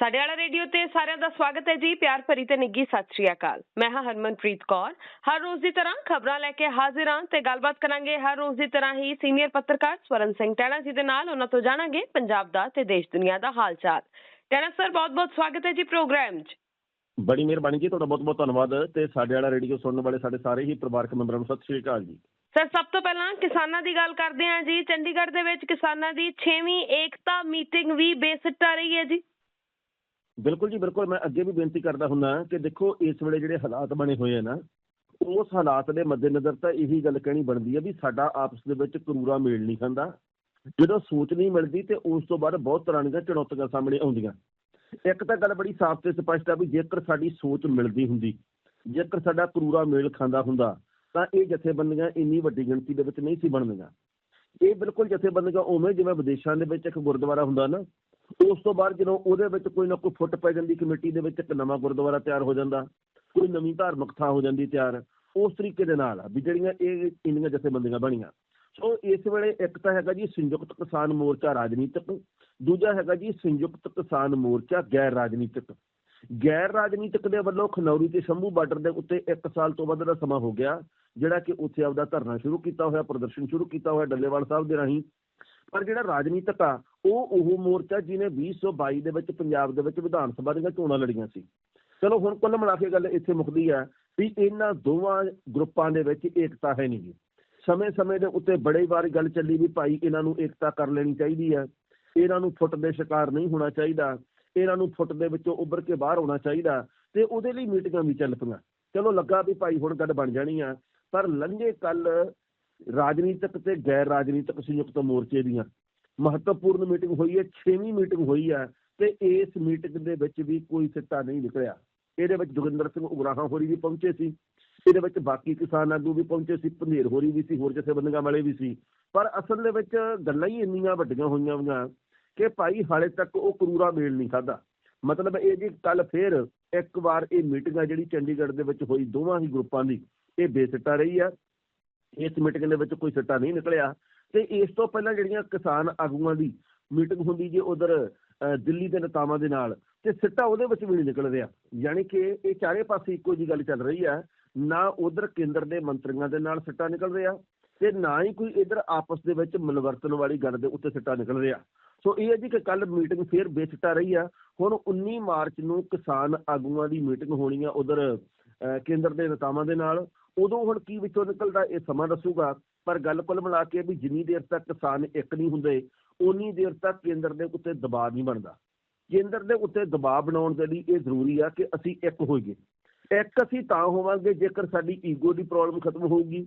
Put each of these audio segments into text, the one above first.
ਸਾਡੇ ਵਾਲਾ ਰੇਡੀਓ ਤੇ ਸਾਰਿਆਂ ਦਾ ਸਵਾਗਤ ਹੈ ਜੀ ਪਿਆਰ ਭਰੀ ਤੇ ਨਿੱਗੀ ਸਤਿ ਸ਼੍ਰੀ ਅਕਾਲ। ਮੈਂ ਹਾਂ ਹਰਮਨਪ੍ਰੀਤ ਕੌਰ। ਹਰ ਰੋਜ਼ ਦੀ ਤਰ੍ਹਾਂ ਖਬਰਾਂ ਲੈ ਕੇ ਹਾਜ਼ਰ ਹਾਂ ਤੇ ਗੱਲਬਾਤ ਕਰਾਂਗੇ ਹਰ ਰੋਜ਼ ਦੀ ਤਰ੍ਹਾਂ ਹੀ ਸੀਨੀਅਰ ਪੱਤਰਕਾਰ ਸਵਰਨ ਸਿੰਘ ਟੈਣਾ ਜੀ ਦੇ ਨਾਲ। ਉਹਨਾਂ ਤੋਂ ਜਾਣਾਂਗੇ ਪੰਜਾਬ ਦਾ ਤੇ ਦੇਸ਼ ਦੁਨੀਆ ਦਾ ਹਾਲ ਚਾਲ ਟੈਣਾ ਸਰ ਬਹੁਤ-ਬਹੁਤ ਸਵਾਗਤ ਹੈ ਜੀ ਪ੍ਰੋਗਰਾਮ 'ਚ। ਬੜੀ ਮਿਹਰਬਾਨੀ ਜੀ ਤੁਹਾਡਾ ਬਹੁਤ ਬਹੁਤ ਧੰਨਵਾਦ ਤੇ ਸਾਡੇ ਵਾਲਾ ਰੇਡੀਓ ਸੁਣਨ ਵਾਲੇ ਸਾਡੇ ਸਾਰੇ ਹੀ ਪਰਿਵਾਰਕ ਮੈਂਬਰਾਂ ਨੂੰ ਸਤਿ ਸ਼੍ਰੀ ਅਕਾਲ ਜੀ। ਸਰ ਸਭ ਤੋਂ ਪਹਿਲਾਂ ਕਿਸਾਨਾਂ ਦੀ ਗੱਲ ਕਰਦੇ ਹਾਂ ਜੀ। ਚੰਡੀਗੜ੍ਹ ਦੇ ਵਿੱਚ ਕਿਸਾਨਾਂ ਦੀ 6ਵੀਂ ਏਕਤਾ ਮੀਟਿੰਗ ਵੀ ਬੇਸਿੱਟਾ ਰਹੀ ਹੈ ਜੀ। ਬਿਲਕੁਲ ਜੀ, ਬਿਲਕੁਲ। ਮੈਂ ਅੱਗੇ ਵੀ ਬੇਨਤੀ ਕਰਦਾ ਹੁੰਦਾ ਕਿ ਦੇਖੋ, ਇਸ ਵੇਲੇ ਜਿਹੜੇ ਹਾਲਾਤ ਬਣੇ ਹੋਏ ਆ ਨਾ, ਉਸ ਹਾਲਾਤ ਦੇ ਮੱਦੇਨਜ਼ਰ ਤਾਂ ਇਹੀ ਗੱਲ ਕਹਿਣੀ ਬਣਦੀ ਹੈ ਵੀ ਸਾਡਾ ਆਪਸ ਦੇ ਵਿੱਚ ਕਰੂਰਾ ਮੇਲ ਨਹੀਂ ਖਾਂਦਾ। ਜਦੋਂ ਸੋਚ ਨਹੀਂ ਮਿਲਦੀ ਤੇ ਉਸ ਤੋਂ ਬਾਅਦ ਬਹੁਤ ਤਰ੍ਹਾਂ ਦੀਆਂ ਚੁਣੌਤੀਆਂ ਸਾਹਮਣੇ ਆਉਂਦੀਆਂ। ਇੱਕ ਤਾਂ ਗੱਲ ਬੜੀ ਸਾਫ਼ ਤੇ ਸਪਸ਼ਟ ਆ ਵੀ ਜੇਕਰ ਸਾਡੀ ਸੋਚ ਮਿਲਦੀ ਹੁੰਦੀ, ਜੇਕਰ ਸਾਡਾ ਕਰੂਰਾ ਮੇਲ ਖਾਂਦਾ ਹੁੰਦਾ, ਤਾਂ ਇਹ ਜਥੇਬੰਦੀਆਂ ਇੰਨੀ ਵੱਡੀ ਗਿਣਤੀ ਦੇ ਵਿੱਚ ਨਹੀਂ ਸੀ ਬਣਦੀਆਂ। ਇਹ ਬਿਲਕੁਲ ਜਥੇਬੰਦੀਆਂ ਉਵੇਂ ਜਿਵੇਂ ਵਿਦੇਸ਼ਾਂ ਦੇ ਵਿੱਚ ਇੱਕ ਗੁਰਦੁਆਰਾ ਹੁੰਦਾ ਨਾ ਉਸ ਤੋਂ ਬਾਅਦ ਜਦੋਂ ਉਹਦੇ ਵਿੱਚ ਕੋਈ ਨਾ ਕੋਈ ਫੁੱਟ ਪੈ ਜਾਂਦੀ, ਕਮੇਟੀ ਦੇ ਵਿੱਚ ਇੱਕ ਨਵਾਂ ਗੁਰਦੁਆਰਾ ਤਿਆਰ ਹੋ ਜਾਂਦਾ, ਕੋਈ ਨਵੀਂ ਧਾਰਮਿਕ ਥਾਂ ਹੋ ਜਾਂਦੀ ਤਿਆਰ, ਉਸ ਤਰੀਕੇ ਦੇ ਨਾਲ ਵੀ ਜਿਹੜੀਆਂ ਇਹ ਇੰਨੀਆਂ ਜਥੇਬੰਦੀਆਂ ਬਣੀਆਂ। ਸੋ ਇਸ ਵੇਲੇ ਇੱਕ ਤਾਂ ਹੈਗਾ ਜੀ ਸੰਯੁਕਤ ਕਿਸਾਨ ਮੋਰਚਾ ਰਾਜਨੀਤਿਕ, ਦੂਜਾ ਹੈਗਾ ਜੀ ਸੰਯੁਕਤ ਕਿਸਾਨ ਮੋਰਚਾ ਗੈਰ ਰਾਜਨੀਤਿਕ। ਗੈਰ ਰਾਜਨੀਤਿਕ ਦੇ ਵੱਲੋਂ ਖਨੌਰੀ ਤੇ ਸ਼ੰਭੂ ਬਾਰਡਰ ਦੇ ਉੱਤੇ 1 ਸਾਲ ਤੋਂ ਵੱਧ ਦਾ ਸਮਾਂ ਹੋ ਗਿਆ, ਜਿਹੜਾ ਕਿ ਉੱਥੇ ਆਪਦਾ ਧਰਨਾ ਸ਼ੁਰੂ ਕੀਤਾ ਹੋਇਆ, ਪ੍ਰਦਰਸ਼ਨ ਸ਼ੁਰੂ ਕੀਤਾ ਹੋਇਆ, ਡੱਲੇਵਾਲ ਸਾਹਿਬ ਦੇ ਰਾਹੀਂ। ਪਰ ਜਿਹੜਾ ਰਾਜਨੀਤਿਕ ਆ, ਉਹ ਉਹ ਮੋਰਚਾ ਜਿਹਨੇ 2022 ਦੇ ਵਿੱਚ ਪੰਜਾਬ ਦੇ ਵਿੱਚ ਵਿਧਾਨ ਸਭਾ ਦੀਆਂ ਚੋਣਾਂ ਲੜੀਆਂ ਸੀ। ਚਲੋ ਹੁਣ ਕੁੱਲ ਮਿਲਾ ਕੇ ਗੱਲ ਇੱਥੇ ਮੁੱਕਦੀ ਆ ਵੀ ਇਹਨਾਂ ਦੋਵਾਂ ਗਰੁੱਪਾਂ ਦੇ ਵਿੱਚ ਏਕਤਾ ਹੈ ਨਹੀਂ। ਗੀ ਸਮੇਂ-ਸਮੇਂ ਦੇ ਉੱਤੇ ਬੜੇ ਵਾਰ ਗੱਲ ਚੱਲੀ ਵੀ ਭਾਈ ਇਹਨਾਂ ਨੂੰ ਏਕਤਾ ਕਰ ਲੈਣੀ ਚਾਹੀਦੀ ਹੈ ਇਹਨਾਂ ਨੂੰ ਫੁੱਟ ਦੇ ਸ਼ਿਕਾਰ ਨਹੀਂ ਹੋਣਾ ਚਾਹੀਦਾ। ਇਹਨਾਂ ਨੂੰ ਫੁੱਟ ਦੇ ਵਿੱਚੋਂ ਉੱਭਰ ਕੇ ਬਾਹਰ ਆਉਣਾ ਚਾਹੀਦਾ ਤੇ ਉਹਦੇ ਲਈ ਮੀਟਿੰਗਾਂ ਵੀ ਚੱਲ ਪਈਆਂ। ਚਲੋ ਲੱਗਾ ਵੀ ਭਾਈ ਹੁਣ ਗੱਲ ਬਣ ਜਾਣੀ ਆ, ਪਰ ਲੰਘੇ ਕੱਲ ਰਾਜਨੀਤਿਕ ਤੇ ਗੈਰ ਰਾਜਨੀਤਿਕ ਸੰਯੁਕਤ ਮੋਰਚੇ ਦੀਆਂ। ਮਹੱਤਵਪੂਰਨ ਮੀਟਿੰਗ ਹੋਈ ਹੈ 6ਵੀਂ ਮੀਟਿੰਗ ਹੋਈ ਹੈ ਤੇ ਇਸ ਮੀਟਿੰਗ ਦੇ ਵਿੱਚ ਵੀ ਕੋਈ ਸਿੱਟਾ ਨਹੀਂ ਨਿਕਲਿਆ। ਇਹਦੇ ਵਿੱਚ ਜੋਗਿੰਦਰ ਸਿੰਘ ਉਗਰਾਹਾਂ ਹੋਰੀ ਵੀ ਪਹੁੰਚੇ ਸੀ। ਇਹਦੇ ਵਿੱਚ ਬਾਕੀ ਕਿਸਾਨ ਆਗੂ ਵੀ ਪਹੁੰਚੇ ਸੀ ਪੰਧੇਰ ਹੋਰੀ ਵੀ ਸੀ, ਹੋਰ ਜਥੇਬੰਦੀਆਂ ਵਾਲੇ ਵੀ ਸੀ। ਪਰ ਅਸਲ ਦੇ ਵਿੱਚ ਗੱਲਾਂ ਹੀ ਇੰਨੀਆਂ ਵੱਡੀਆਂ ਹੋਈਆਂ ਹੋਈਆਂ ਕਿ ਭਾਈ ਹਾਲੇ ਤੱਕ ਉਹ ਕਰੂਰਾ ਮੇਲ ਨਹੀਂ ਖਾਦਾ ਮਤਲਬ ਇਹ ਜੀ ਕੱਲ ਫੇਰ ਇੱਕ ਵਾਰ ਇਹ ਮੀਟਿੰਗ ਆ ਜਿਹੜੀ ਚੰਡੀਗੜ੍ਹ ਦੇ ਵਿੱਚ ਹੋਈ, ਦੋਵਾਂ ਹੀ ਗਰੁੱਪਾਂ ਦੀ, ਇਹ ਬੇਸਿੱਟਾ ਰਹੀ ਆ। ਇਸ ਮੀਟਿੰਗ ਦੇ ਵਿੱਚ ਕੋਈ ਸਿੱਟਾ ਨਹੀਂ ਨਿਕਲਿਆ। ਤੇ ਇਸ ਤੋਂ ਪਹਿਲਾਂ ਜਿਹੜੀਆਂ ਕਿਸਾਨ ਆਗੂਆਂ ਦੀ ਮੀਟਿੰਗ ਹੁੰਦੀ ਜੇ ਉਧਰ ਦਿੱਲੀ ਦੇ ਨੇਤਾਵਾਂ ਦੇ ਨਾਲ, ਤੇ ਸਿੱਟਾ ਉਹਦੇ ਵਿੱਚ ਵੀ ਨਹੀਂ ਨਿਕਲ ਰਿਹਾ। ਯਾਨੀ ਕਿ ਇਹ ਚਾਰੇ ਪਾਸੇ ਇੱਕੋ ਜੀ ਗੱਲ ਚੱਲ ਰਹੀ ਹੈ, ਨਾ ਉਧਰ ਕੇਂਦਰ ਦੇ ਮੰਤਰੀਆਂ ਦੇ ਨਾਲ ਸਿੱਟਾ ਨਿਕਲ ਰਿਹਾ, ਤੇ ਨਾ ਹੀ ਕੋਈ ਇਧਰ ਆਪਸ ਦੇ ਵਿੱਚ ਮਿਲਵਰਤਨ ਵਾਲੀ ਗੱਲ ਦੇ ਉੱਤੇ ਸਿੱਟਾ ਨਿਕਲ ਰਿਹਾ। ਸੋ ਇਹ ਹੈ ਜੀ ਕਿ ਕੱਲ ਮੀਟਿੰਗ ਫੇਰ ਬੇਸਿੱਟਾ ਰਹੀ ਆ। ਹੁਣ 19 ਮਾਰਚ ਨੂੰ ਕਿਸਾਨ ਆਗੂਆਂ ਦੀ ਮੀਟਿੰਗ ਹੋਣੀ ਆ ਉਧਰ ਕੇਂਦਰ ਦੇ ਨੇਤਾਵਾਂ ਦੇ ਨਾਲ। ਉਦੋਂ ਹੁਣ ਕੀ ਵਿੱਚੋਂ ਨਿਕਲਦਾ ਇਹ ਸਮਾਂ ਦੱਸੂਗਾ। ਪਰ ਗੱਲ ਕੁੱਲ ਮਿਲਾ ਕੇ ਵੀ ਜਿੰਨੀ ਦੇਰ ਤੱਕ ਕਿਸਾਨ ਇੱਕ ਨਹੀਂ ਹੁੰਦੇ ਉਨੀ ਦੇਰ ਤੱਕ ਕੇਂਦਰ ਦੇ ਉੱਤੇ ਦਬਾਅ ਨਹੀਂ ਬਣਦਾ। ਕੇਂਦਰ ਦੇ ਉੱਤੇ ਦਬਾਅ ਬਣਾਉਣ ਦੇ ਲਈ ਇਹ ਜ਼ਰੂਰੀ ਆ ਕਿ ਅਸੀਂ ਇੱਕ ਹੋਈਏ। ਇੱਕ ਅਸੀਂ ਤਾਂ ਹੋਵਾਂਗੇ ਜੇਕਰ ਸਾਡੀ ਈਗੋ ਦੀ ਪ੍ਰੋਬਲਮ ਖਤਮ ਹੋਊਗੀ।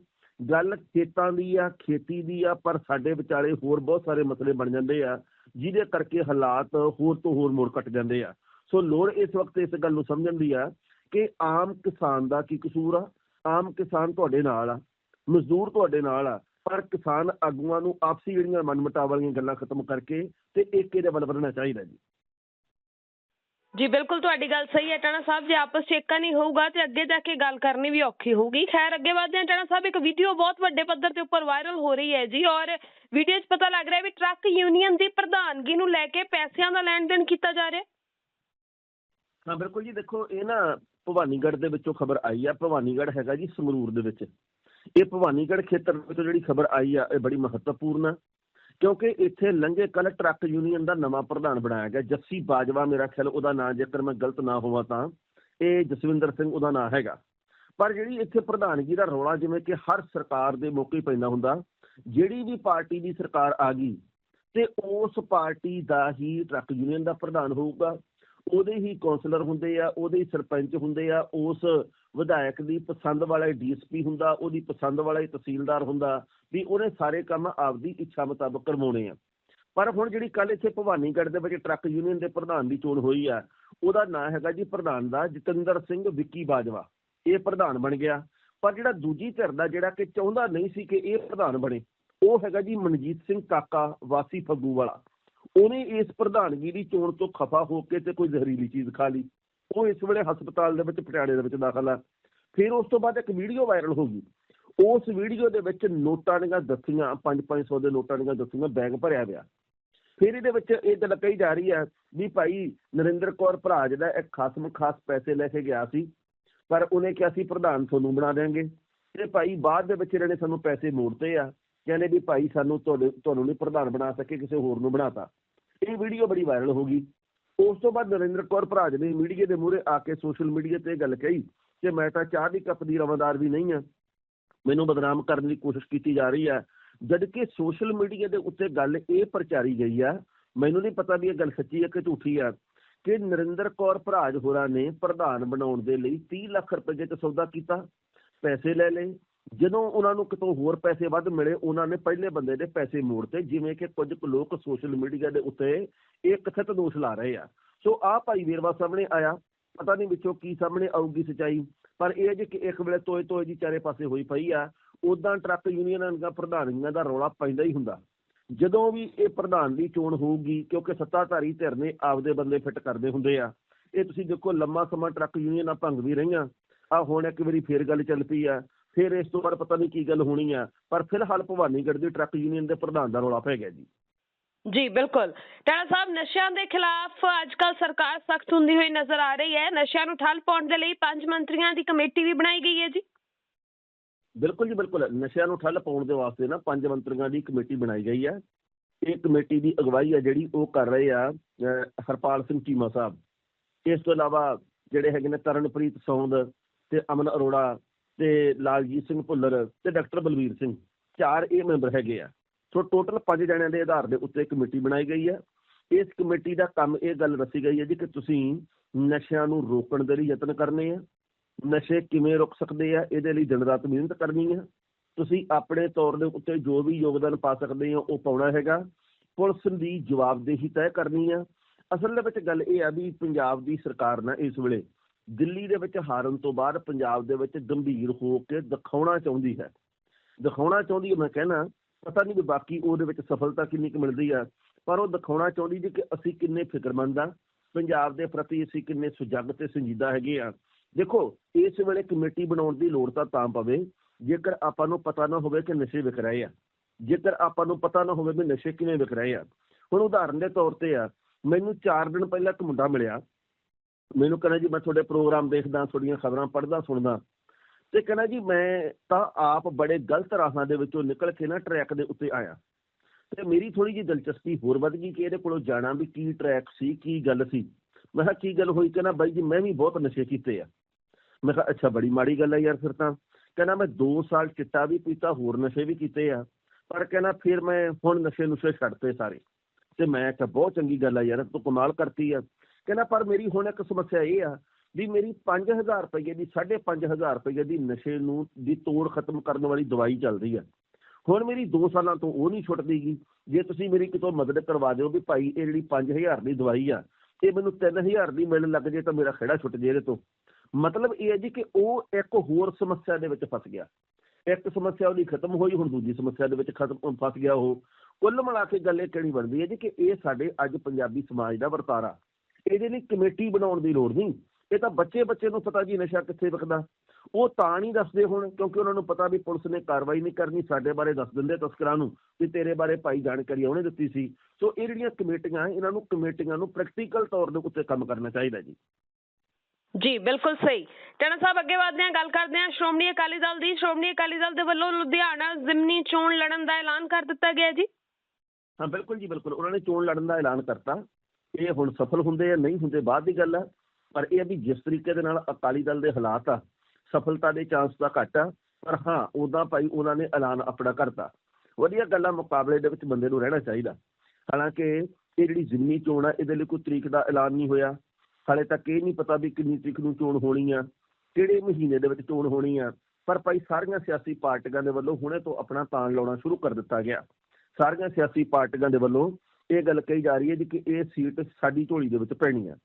ਗੱਲ ਖੇਤਾਂ ਦੀ ਆ, ਖੇਤੀ ਦੀ ਆ, ਪਰ ਸਾਡੇ ਵਿਚਾਲੇ ਹੋਰ ਬਹੁਤ ਸਾਰੇ ਮਸਲੇ ਬਣ ਜਾਂਦੇ ਆ, ਜਿਹਦੇ ਕਰਕੇ ਹਾਲਾਤ ਹੋਰ ਤੋਂ ਹੋਰ ਮੋੜ ਕੱਟ ਜਾਂਦੇ ਆ। ਸੋ ਲੋੜ ਇਸ ਵਕਤ ਇਸ ਗੱਲ ਨੂੰ ਸਮਝਣ ਦੀ ਆ ਕਿ ਆਮ ਕਿਸਾਨ ਦਾ ਕੀ ਕਸੂਰ ਆ? ਆਮ ਕਿਸਾਨ ਤੁਹਾਡੇ ਨਾਲ ਆ ਮਜ਼ਦੂਰ ਤੁਹਾਡੇ ਨਾਲ ਆ ਪਰ ਕਿਸਾਨ ਆਗੂਆਂ ਨੂੰ ਆਪਸੀ ਜਿਹੜੀਆਂ ਮਨਮਟਾਵ ਵਾਲੀਆਂ ਗੱਲਾਂ ਖਤਮ ਕਰਕੇ ਤੇ ਏਕੇ ਦੇ ਵੱਲ ਵਧਣਾ ਚਾਹੀਦਾ ਜੀ। ਜੀ ਬਿਲਕੁਲ ਤੁਹਾਡੀ ਗੱਲ ਸਹੀ ਹੈ ਟਾਣਾ ਸਾਹਿਬ ਜੇ ਆਪਸ 'ਚ ਏਕਾ ਨਹੀਂ ਹੋਊਗਾ ਤੇ ਅੱਗੇ ਜਾ ਕੇ ਗੱਲ ਕਰਨੀ ਵੀ ਔਖੀ ਹੋਊਗੀ। ਖੈਰ ਅੱਗੇ ਵਧਦੇ ਹਾਂ ਟਾਣਾ ਸਾਹਿਬ ਇੱਕ ਵੀਡੀਓ ਬਹੁਤ ਵੱਡੇ ਪੱਧਰ ਤੇ ਉੱਪਰ ਵਾਇਰਲ ਹੋ ਰਹੀ ਹੈ ਜੀ ਔਰ ਵੀਡੀਓ 'ਚ ਪਤਾ ਲੱਗ ਰਿਹਾ ਵੀ ਟਰੱਕ ਯੂਨੀਅਨ ਦੀ ਪ੍ਰਧਾਨਗੀ ਨੂੰ ਲੈ ਕੇ ਪੈਸਿਆਂ ਦਾ ਲੈਣ ਦੇਣ ਕੀਤਾ ਜਾ ਰਿਹਾ। ਹਾਂ ਬਿਲਕੁਲ ਜੀ ਦੇਖੋ ਇਹ ਨਾ ਭਵਾਨੀਗੜ੍ਹ ਦੇ ਵਿੱਚੋਂ ਖਬਰ ਆਈ ਆ, ਭਵਾਨੀਗੜ੍ਹ ਹੈਗਾ ਜੀ ਸੰਗਰੂਰ ਦੇ ਵਿੱਚ। ਇਹ ਭਵਾਨੀਗੜ੍ਹ ਖੇਤਰ ਵਿੱਚੋਂ ਜਿਹੜੀ ਖਬਰ ਆਈ ਆ, ਇਹ ਬੜੀ ਮਹੱਤਵਪੂਰਨ ਆ, ਕਿਉਂਕਿ ਇੱਥੇ ਲੰਘੇ ਕੱਲ ਟਰੱਕ ਯੂਨੀਅਨ ਦਾ ਨਵਾਂ ਪ੍ਰਧਾਨ ਬਣਾਇਆ ਗਿਆ। ਜੱਸੀ ਬਾਜਵਾ ਮੇਰਾ ਖਿਆਲ ਉਹਦਾ ਨਾਂ, ਜੇਕਰ ਮੈਂ ਗਲਤ ਨਾ ਹੋਵਾਂ ਤਾਂ, ਇਹ ਜਸਵਿੰਦਰ ਸਿੰਘ ਉਹਦਾ ਨਾਂ ਹੈਗਾ। ਪਰ ਜਿਹੜੀ ਇੱਥੇ ਪ੍ਰਧਾਨਗੀ ਦਾ ਰੌਲਾ, ਜਿਵੇਂ ਕਿ ਹਰ ਸਰਕਾਰ ਦੇ ਮੌਕੇ ਪੈਂਦਾ ਹੁੰਦਾ, ਜਿਹੜੀ ਵੀ ਪਾਰਟੀ ਦੀ ਸਰਕਾਰ ਆ ਗਈ, ਤੇ ਉਸ ਪਾਰਟੀ ਦਾ ਹੀ ਟਰੱਕ ਯੂਨੀਅਨ ਦਾ ਪ੍ਰਧਾਨ ਹੋਊਗਾ। ਉਹਦੇ ਹੀ ਕਾਉਂਸਲਰ ਹੁੰਦੇ ਆ, ਉਹਦੇ ਹੀ ਸਰਪੰਚ ਹੁੰਦੇ ਆ, ਉਸ ਵਿਧਾਇਕ ਦੀ ਪਸੰਦ ਵਾਲਾ ਡੀਐਸਪੀ ਹੁੰਦਾ, ਉਹਦੀ ਪਸੰਦ ਵਾਲਾ ਹੀ ਤਹਿਸੀਲਦਾਰ ਹੁੰਦਾ, ਵੀ ਉਹਨੇ ਸਾਰੇ ਕੰਮ ਆਪਦੀ ਇੱਛਾ ਮੁਤਾਬਕ ਕਰਵਾਉਣੇ ਆ। ਪਰ ਹੁਣ ਜਿਹੜੀ ਕੱਲ ਇੱਥੇ ਭਵਾਨੀਗੜ੍ਹ ਦੇ ਵਿੱਚ ਟਰੱਕ ਯੂਨੀਅਨ ਦੇ ਪ੍ਰਧਾਨ ਦੀ ਚੋਣ ਹੋਈ ਆ, ਉਹਦਾ ਨਾਂ ਹੈਗਾ ਜੀ ਪ੍ਰਧਾਨ ਦਾ ਜਤਿੰਦਰ ਸਿੰਘ ਵਿੱਕੀ ਬਾਜਵਾ। ਇਹ ਪ੍ਰਧਾਨ ਬਣ ਗਿਆ। ਪਰ ਜਿਹੜਾ ਦੂਜੀ ਧਿਰ ਦਾ ਜਿਹੜਾ ਕਿ ਚਾਹੁੰਦਾ ਨਹੀਂ ਸੀ ਕਿ ਇਹ ਪ੍ਰਧਾਨ ਬਣੇ, ਉਹ ਹੈਗਾ ਜੀ ਮਨਜੀਤ ਸਿੰਘ ਕਾਕਾ, ਵਾਸੀ ਫੱਗੂ ਵਾਲਾ। ਉਹਨੇ ਇਸ ਪ੍ਰਧਾਨਗੀ ਦੀ ਚੋਣ ਤੋਂ ਖਫਾ ਹੋ ਕੇ ਤੇ ਕੋਈ ਜ਼ਹਿਰੀਲੀ ਚੀਜ਼ ਖਾ ਲਈ। ਉਹ ਇਸ ਵੇਲੇ ਹਸਪਤਾਲ ਦੇ ਵਿੱਚ, ਪਟਿਆਲੇ ਦੇ ਵਿੱਚ ਦਾਖਲ ਆ। ਫਿਰ ਉਸ ਤੋਂ ਬਾਅਦ ਇੱਕ ਵੀਡੀਓ ਵਾਇਰਲ ਹੋ ਗਈ। ਉਸ ਵੀਡੀਓ ਦੇ ਵਿੱਚ ਨੋਟਾਂ ਦੀਆਂ ਦੱਸੀਆਂ 5-500 ਦੇ ਨੋਟਾਂ ਦੀਆਂ ਦੱਸੀਆਂ ਬੈਗ ਭਰਿਆ ਪਿਆ। ਫਿਰ ਇਹਦੇ ਵਿੱਚ ਇਹ ਗੱਲ ਕਹੀ ਜਾ ਰਹੀ ਹੈ ਵੀ ਭਾਈ ਨਰਿੰਦਰ ਕੌਰ ਭਰਾ ਜਿਹੜਾ ਇੱਕ ਖਾਸਮ ਖਾਸ ਪੈਸੇ ਲੈ ਕੇ ਗਿਆ ਸੀ, ਪਰ ਉਹਨੇ ਕਿਹਾ ਸੀ, ਪ੍ਰਧਾਨ ਤੁਹਾਨੂੰ ਬਣਾ ਦੇਾਂਗੇ ਤੇ ਭਾਈ ਬਾਅਦ ਦੇ ਵਿੱਚ ਇਹਨਾਂ ਨੇ ਸਾਨੂੰ ਪੈਸੇ ਮੋੜਤੇ ਆ ਕਹਿੰਦੇ ਵੀ ਭਾਈ ਸਾਨੂੰ ਤੁਹਾਡੇ, ਤੁਹਾਨੂੰ ਨਹੀਂ ਪ੍ਰਧਾਨ ਬਣਾ ਸਕੇ, ਕਿਸੇ ਹੋਰ ਨੂੰ ਬਣਾਤਾ। ਇਹ ਵੀਡੀਓ ਬੜੀ ਵਾਇਰਲ ਹੋ ਗਈ। ਉਸ ਤੋਂ ਬਾਅਦ ਨਰਿੰਦਰ ਕੌਰ ਭਰਾਜ ਨੇ ਮੀਡੀਆ ਦੇ ਮੂਹਰੇ ਆ ਕੇ ਸੋਸ਼ਲ ਮੀਡੀਆ ਤੇ ਇਹ ਗੱਲ ਕਹੀ ਕਿ ਮੈਂ ਤਾਂ ਚਾਹ ਦੀ ਕੱਪ ਦੀ ਰਵਾਦਾਰ ਵੀ ਨਹੀਂ ਆ ਮੈਨੂੰ ਬਦਨਾਮ ਕਰਨ ਦੀ ਕੋਸ਼ਿਸ਼ ਕੀਤੀ ਜਾ ਰਹੀ ਹੈ। ਜਦ ਕਿ ਸੋਸ਼ਲ ਮੀਡੀਆ ਦੇ ਉੱਤੇ ਗੱਲ ਇਹ ਪ੍ਰਚਾਰੀ ਗਈ ਆ, ਮੈਨੂੰ ਨਹੀਂ ਪਤਾ ਵੀ ਇਹ ਗੱਲ ਸੱਚੀ ਹੈ ਕਿ ਝੂਠੀ ਆ, ਕਿ ਨਰਿੰਦਰ ਕੌਰ ਭਰਾਜ ਹੋਰਾਂ ਨੇ ਪ੍ਰਧਾਨ ਬਣਾਉਣ ਦੇ ਲਈ 30 ਲੱਖ ਰੁਪਏ ਤੇ ਸੌਦਾ ਕੀਤਾ, ਪੈਸੇ ਲੈ ਲਏ ਜਦੋਂ ਉਹਨਾਂ ਨੂੰ ਕਿਤੋਂ ਹੋਰ ਪੈਸੇ ਵੱਧ ਮਿਲੇ, ਉਹਨਾਂ ਨੇ ਪਹਿਲੇ ਬੰਦੇ ਦੇ ਪੈਸੇ ਮੋੜਤੇ ਜਿਵੇਂ ਕਿ ਕੁਝ ਕੁ ਲੋਕ ਸੋਸ਼ਲ ਮੀਡੀਆ ਦੇ ਉੱਤੇ ਇਹ ਕਥਿਤ ਦੋਸ਼ ਲਾ ਰਹੇ ਆ। ਸੋ ਆ ਭਾਈ ਵੇਰਵਾ ਸਾਹਮਣੇ ਆਇਆ। ਪਤਾ ਨਹੀਂ ਵਿੱਚੋਂ ਕੀ ਸਾਹਮਣੇ ਆਊਗੀ ਸਚਾਈ, ਪਰ ਇਹ ਜੇ ਕਿ ਇੱਕ ਵੇਲੇ ਤੋਏ ਤੋਏ ਜੀ ਚਾਰੇ ਪਾਸੇ ਹੋਈ ਪਈ ਆ ਉਦਾਂ ਟਰੱਕ ਯੂਨੀਅਨਾਂ ਦੀਆਂ ਪ੍ਰਧਾਨੀਆਂ ਦਾ ਰੌਲਾ ਪੈਂਦਾ ਹੀ ਹੁੰਦਾ। ਜਦੋਂ ਵੀ ਇਹ ਪ੍ਰਧਾਨ ਦੀ ਚੋਣ ਹੋਊਗੀ, ਕਿਉਂਕਿ ਸੱਤਾਧਾਰੀ ਧਿਰ ਨੇ ਆਪਦੇ ਬੰਦੇ ਫਿੱਟ ਕਰਦੇ ਹੁੰਦੇ ਆ। ਇਹ ਤੁਸੀਂ ਦੇਖੋ, ਲੰਮਾ ਸਮਾਂ ਟਰੱਕ ਯੂਨੀਅਨਾਂ ਭੰਗ ਵੀ ਰਹੀਆਂ। ਆ ਹੁਣ ਇੱਕ ਵਾਰੀ ਫੇਰ ਗੱਲ ਚੱਲ ਪਈ ਆ। ਫਿਰ ਇਸ ਤੋਂ ਬਾਅਦ ਪਤਾ ਨਹੀਂ ਕੀ ਗੱਲ ਹੋਣੀ ਆ ਪਰ ਫਿਲਹਾਲ ਭਵਾਨੀਗੜ੍ਹ ਦੀ ਟਰੱਕ ਯੂਨੀਅਨ ਦੇ ਪ੍ਰਧਾਨ ਦਾ ਰੌਲਾ ਪੈ ਗਿਆ ਜੀ। ਜੀ ਬਿਲਕੁਲ। ਟਾਣਾ ਸਾਹਿਬ ਨਸ਼ਿਆਂ ਦੇ ਖਿਲਾਫ ਅੱਜਕੱਲ ਸਰਕਾਰ ਸਖਤ ਹੁੰਦੀ ਹੋਈ ਨਜ਼ਰ ਆ ਰਹੀ ਹੈ। ਨਸ਼ਿਆਂ ਨੂੰ ਠੱਲ ਪਾਉਣ ਦੇ ਲਈ ਪੰਜ ਮੰਤਰੀਆਂ ਦੀ ਕਮੇਟੀ ਵੀ ਬਣਾਈ ਗਈ ਹੈ ਜੀ। ਬਿਲਕੁਲ ਜੀ ਬਿਲਕੁਲ। ਨਸ਼ਿਆਂ ਨੂੰ ਠੱਲ ਪਾਉਣ ਦੇ ਵਾਸਤੇ ਨਾ ਪੰਜ ਮੰਤਰੀਆਂ ਦੀ ਕਮੇਟੀ ਬਣਾਈ ਗਈ ਹੈ। ਇਹ ਕਮੇਟੀ ਦੀ ਅਗਵਾਈ ਹੈ ਜਿਹੜੀ ਉਹ ਕਰ ਰਹੇ ਆ ਹਰਪਾਲ ਸਿੰਘ ਚੀਮਾ ਸਾਹਿਬ। ਇਸ ਤੋਂ ਇਲਾਵਾ ਜਿਹੜੇ ਹੈਗੇ ਨੇ ਤਰਨਪ੍ਰੀਤ ਸੌਂਦ ਤੇ ਅਮਨ ਅਰੋੜਾ ਤੇ ਲਾਲਜੀਤ ਸਿੰਘ ਭੁੱਲਰ ਤੇ ਡਾਕਟਰ ਬਲਵੀਰ ਸਿੰਘ, ਚਾਰ ਇਹ ਮੈਂਬਰ ਹੈਗੇ ਆ। ਸੋ ਟੋਟਲ ਪੰਜ ਜਣਿਆਂ ਦੇ ਆਧਾਰ ਦੇ ਉੱਤੇ ਕਮੇਟੀ ਬਣਾਈ ਗਈ ਹੈ ਇਸ ਕਮੇਟੀ ਦਾ ਕੰਮ ਇਹ ਗੱਲ ਦੱਸੀ ਗਈ ਹੈ ਜੀ ਕਿ ਤੁਸੀਂ ਨਸ਼ਿਆਂ ਨੂੰ ਰੋਕਣ ਦੇ ਲਈ ਯਤਨ ਕਰਨੇ ਆ। ਨਸ਼ੇ ਕਿਵੇਂ ਰੁਕ ਸਕਦੇ ਆ, ਇਹਦੇ ਲਈ ਦਿਨ ਰਾਤ ਮਿਹਨਤ ਕਰਨੀ ਆ। ਤੁਸੀਂ ਆਪਣੇ ਤੌਰ ਦੇ ਉੱਤੇ ਜੋ ਵੀ ਯੋਗਦਾਨ ਪਾ ਸਕਦੇ ਹੋ, ਉਹ ਪਾਉਣਾ ਹੈਗਾ। ਪੁਲਿਸ ਦੀ ਜਵਾਬਦੇਹੀ ਤੈਅ ਕਰਨੀ ਆ। ਅਸਲ ਦੇ ਵਿੱਚ ਗੱਲ ਇਹ ਆ ਵੀ ਪੰਜਾਬ ਦੀ ਸਰਕਾਰ ਨਾ ਇਸ ਵੇਲੇ ਦਿੱਲੀ ਦੇ ਵਿੱਚ ਹਾਰਨ ਤੋਂ ਬਾਅਦ ਪੰਜਾਬ ਦੇ ਵਿੱਚ ਗੰਭੀਰ ਹੋ ਕੇ ਦਿਖਾਉਣਾ ਚਾਹੁੰਦੀ ਹੈ। ਦਿਖਾਉਣਾ ਚਾਹੁੰਦੀ ਮੈਂ ਕਹਿਣਾ, ਪਤਾ ਨਹੀਂ ਵੀ ਬਾਕੀ ਉਹਦੇ ਵਿੱਚ ਸਫਲਤਾ ਕਿੰਨੀ ਕੁ ਮਿਲਦੀ ਆ ਪਰ ਉਹ ਦਿਖਾਉਣਾ ਚਾਹੁੰਦੀ ਜੀ ਕਿ ਅਸੀਂ ਕਿੰਨੇ ਫਿਕਰਮੰਦ ਆ ਪੰਜਾਬ ਦੇ ਪ੍ਰਤੀ ਅਸੀਂ ਕਿੰਨੇ ਸੁਜਗ ਤੇ ਸੰਜੀਦਾ ਹੈਗੇ ਆ ਦੇਖੋ, ਇਸ ਵੇਲੇ ਕਮੇਟੀ ਬਣਾਉਣ ਦੀ ਲੋੜ ਤਾਂ ਤਾਂ ਪਵੇ, ਜੇਕਰ ਆਪਾਂ ਨੂੰ ਪਤਾ ਨਾ ਹੋਵੇ ਕਿ ਨਸ਼ੇ ਵਿਕ ਰਹੇ ਆ। ਜੇਕਰ ਆਪਾਂ ਨੂੰ ਪਤਾ ਨਾ ਹੋਵੇ ਵੀ ਨਸ਼ੇ ਕਿਵੇਂ ਵਿਕ ਰਹੇ ਆ। ਹੁਣ ਉਦਾਹਰਨ ਦੇ ਤੌਰ ਤੇ ਆ, ਮੈਨੂੰ 4 ਦਿਨ ਪਹਿਲਾਂ ਇੱਕ ਮੁੰਡਾ ਮਿਲਿਆ। ਮੈਨੂੰ ਕਹਿੰਦਾ ਜੀ ਮੈਂ ਤੁਹਾਡੇ ਪ੍ਰੋਗਰਾਮ ਦੇਖਦਾ, ਤੁਹਾਡੀਆਂ ਖਬਰਾਂ ਪੜ੍ਹਦਾ, ਸੁਣਦਾ। ਤੇ ਕਹਿੰਦਾ ਜੀ ਮੈਂ ਤਾਂ ਆਪ ਬੜੇ ਗਲਤ ਰਾਹਾਂ ਦੇ ਵਿੱਚੋਂ ਨਿਕਲ ਕੇ ਨਾ ਟਰੈਕ ਦੇ ਉੱਤੇ ਆਇਆ। ਤੇ ਮੇਰੀ ਥੋੜੀ ਜਿਹੀ ਦਿਲਚਸਪੀ ਹੋਰ ਵੱਧ ਗਈ ਕਿ ਇਹਦੇ ਕੋਲੋਂ ਜਾਣਾ ਵੀ ਕੀ ਟਰੈਕ ਸੀ, ਕੀ ਗੱਲ ਸੀ। ਮੈਂ ਕਿਹਾ, ਕੀ ਗੱਲ ਹੋਈ? ਕਹਿੰਦਾ ਬਾਈ ਜੀ, ਮੈਂ ਵੀ ਬਹੁਤ ਨਸ਼ੇ ਕੀਤੇ ਆ। ਮੈਂ ਕਿਹਾ, ਅੱਛਾ, ਬੜੀ ਮਾੜੀ ਗੱਲ ਹੈ ਯਾਰ ਫਿਰ ਤਾਂ। ਕਹਿੰਦਾ, ਮੈਂ 2 ਸਾਲ ਚਿੱਟਾ ਵੀ ਪੀਤਾ, ਹੋਰ ਨਸ਼ੇ ਵੀ ਕੀਤੇ ਆ। ਪਰ ਕਹਿੰਦਾ, ਫਿਰ ਮੈਂ ਹੁਣ ਨਸ਼ੇ ਨੁਸ਼ੇ ਛੱਡਤੇ ਸਾਰੇ। ਤੇ ਮੈਂ ਕਿਹਾ, ਬਹੁਤ ਚੰਗੀ ਗੱਲ ਆ ਯਾਰ, ਤੂੰ ਕਮਾਲ ਕਰਤੀ ਆ। ਕਹਿੰਦਾ, ਪਰ ਮੇਰੀ ਹੁਣ ਇੱਕ ਸਮੱਸਿਆ ਇਹ ਆ ਵੀ ਮੇਰੀ 5000 ਰੁਪਏ ਦੀ 5500 ਰੁਪਏ ਦੀ ਨਸ਼ੇ ਨੂੰ, ਦੀ ਤੋੜ ਖਤਮ ਕਰਨ ਵਾਲੀ ਦਵਾਈ ਚੱਲ ਰਹੀ ਆ। ਹੁਣ ਮੇਰੀ 2 ਸਾਲਾਂ ਤੋਂ ਉਹ ਨਹੀਂ ਛੁੱਟਦੀਗੀ ਜੇ ਤੁਸੀਂ ਮੇਰੀ ਕਿਤੋਂ ਮਦਦ ਕਰਵਾ ਦਿਓ ਵੀ ਭਾਈ ਇਹ ਜਿਹੜੀ 5000 ਦੀ ਦਵਾਈ ਆ, ਇਹ ਮੈਨੂੰ 3000 ਦੀ ਮਿਲਣ ਲੱਗ ਜੇ ਤਾਂ ਮੇਰਾ ਖੜਾ ਛੁੱਟ ਜੇ ਇਹਦੇ ਤੋਂ। ਮਤਲਬ ਇਹ ਹੈ ਜੀ ਕਿ ਉਹ ਇੱਕ ਹੋਰ ਸਮੱਸਿਆ ਦੇ ਵਿੱਚ ਫਸ ਗਿਆ। ਇੱਕ ਸਮੱਸਿਆ ਉਹਦੀ ਖਤਮ ਹੋਈ, ਹੁਣ ਦੂਜੀ ਸਮੱਸਿਆ ਦੇ ਵਿੱਚ ਖਤਮ ਫਸ ਗਿਆ ਉਹ। ਕੁੱਲ ਮਿਲਾ ਕੇ ਗੱਲ ਇਹ ਕਿਹੜੀ ਬਣਦੀ ਹੈ ਜੀ ਕਿ ਇਹ ਸਾਡੇ ਅੱਜ ਪੰਜਾਬੀ ਸਮਾਜ ਦਾ ਵਰਤਾਰਾ। ਇਹਦੇ ਲਈ ਕਮੇਟੀ ਬਣਾਉਣ ਦੀ ਲੋੜ ਨਹੀਂ। ਇਹ ਤਾਂ ਬੱਚੇ ਬੱਚੇ ਨੂੰ ਪਤਾ ਜੀ ਨਸ਼ਾ ਕਿੱਥੇ ਵਿਕਦਾ। ਉਹ ਤਾਂ ਨਹੀਂ ਦੱਸਦੇ ਹੁਣ ਕਿਉਂਕਿ ਉਹਨਾਂ ਨੂੰ ਪਤਾ ਵੀ ਪੁਲਿਸ ਨੇ ਕਾਰਵਾਈ ਨਹੀਂ ਕਰਨੀ ਸਾਡੇ ਬਾਰੇ ਦੱਸ ਦਿੰਦੇ ਤਸਕਰਾਂ ਨੂੰ ਵੀ ਤੇਰੇ ਬਾਰੇ ਭਾਈ ਜਾਣਕਾਰੀ ਉਹਨੇ ਦਿੱਤੀ ਸੀ। ਸੋ ਇਹ ਜਿਹੜੀਆਂ ਕਮੇਟੀਆਂ ਇਹਨਾਂ ਨੂੰ ਕਮੇਟੀਆਂ ਨੂੰ ਪ੍ਰੈਕਟੀਕਲ ਤੌਰ ਦੇ ਉੱਤੇ ਕੰਮ ਕਰਨਾ ਚਾਹੀਦਾ ਜੀ। ਜੀ ਬਿਲਕੁਲ ਸਹੀ। ਟਾਣਾ ਸਾਹਿਬ ਅੱਗੇ ਵਧਦੇ ਹਾਂ ਗੱਲ ਕਰਦੇ ਹਾਂ। ਸ਼੍ਰੋਮਣੀ ਅਕਾਲੀ ਦਲ ਦੀ ਸ਼੍ਰੋਮਣੀ ਅਕਾਲੀ ਦਲ ਦੇ ਵੱਲੋਂ ਲੁਧਿਆਣਾ ਜ਼ਿਮਨੀ ਚੋਣ ਲੜਨ ਦਾ ਐਲਾਨ ਕਰ ਦਿੱਤਾ ਗਿਆ ਜੀ। ਹਾਂ ਬਿਲਕੁਲ ਜੀ ਬਿਲਕੁਲ। ਉਹਨਾਂ ਨੇ ਚੋਣ ਲੜਨ ਦਾ ਐਲਾਨ ਕਰਤਾ। ਇਹ ਹੁਣ ਸਫਲ ਹੁੰਦੇ ਆ, ਨਹੀਂ ਹੁੰਦੇ ਬਾਅਦ ਦੀ ਗੱਲ ਆ, ਪਰ ਇਹ ਆ ਵੀ ਜਿਸ ਤਰੀਕੇ ਦੇ ਨਾਲ ਅਕਾਲੀ ਦਲ ਦੇ ਹਾਲਾਤ ਆ, ਸਫਲਤਾ ਦੇ ਚਾਂਸ ਤਾਂ ਘੱਟ ਆ, ਪਰ ਹਾਂ ਉਦਾਂ ਭਾਈ ਉਹਨਾਂ ਨੇ ਐਲਾਨ ਆਪਣਾ ਕਰਤਾ। ਵਧੀਆ ਗੱਲਾਂ ਮੁਕਾਬਲੇ ਦੇ ਵਿੱਚ ਬੰਦੇ ਨੂੰ ਰਹਿਣਾ ਚਾਹੀਦਾ। ਹਾਲਾਂਕਿ ਇਹ ਜਿਹੜੀ ਜ਼ਿਮਨੀ ਚੋਣ ਆ, ਇਹਦੇ ਲਈ ਕੋਈ ਤਰੀਕ ਦਾ ਐਲਾਨ ਨਹੀਂ ਹੋਇਆ। ਹਾਲੇ ਤੱਕ ਇਹ ਨਹੀਂ ਪਤਾ ਵੀ ਕਿੰਨੀ ਤਰੀਕ ਨੂੰ ਚੋਣ ਹੋਣੀ ਆ, ਕਿਹੜੇ ਮਹੀਨੇ ਦੇ ਵਿੱਚ ਚੋਣ ਹੋਣੀ ਆ, ਪਰ ਭਾਈ ਸਾਰੀਆਂ ਸਿਆਸੀ ਪਾਰਟੀਆਂ ਦੇ ਵੱਲੋਂ ਹੁਣੇ ਤੋਂ ਆਪਣਾ ਤਾਣ ਲਾਉਣਾ ਸ਼ੁਰੂ ਕਰ ਦਿੱਤਾ ਗਿਆ। ਸਾਰੀਆਂ ਸਿਆਸੀ ਪਾਰਟੀਆਂ ਦੇ ਵੱਲੋਂ ਇਹ ਗੱਲ ਕਹੀ ਜਾ ਰਹੀ ਹੈ ਜੀ ਕਿ ਇਹ ਸੀਟ ਸਾਡੀ ਝੋਲੀ ਦੇ ਵਿੱਚ ਪੈਣੀ ਆ।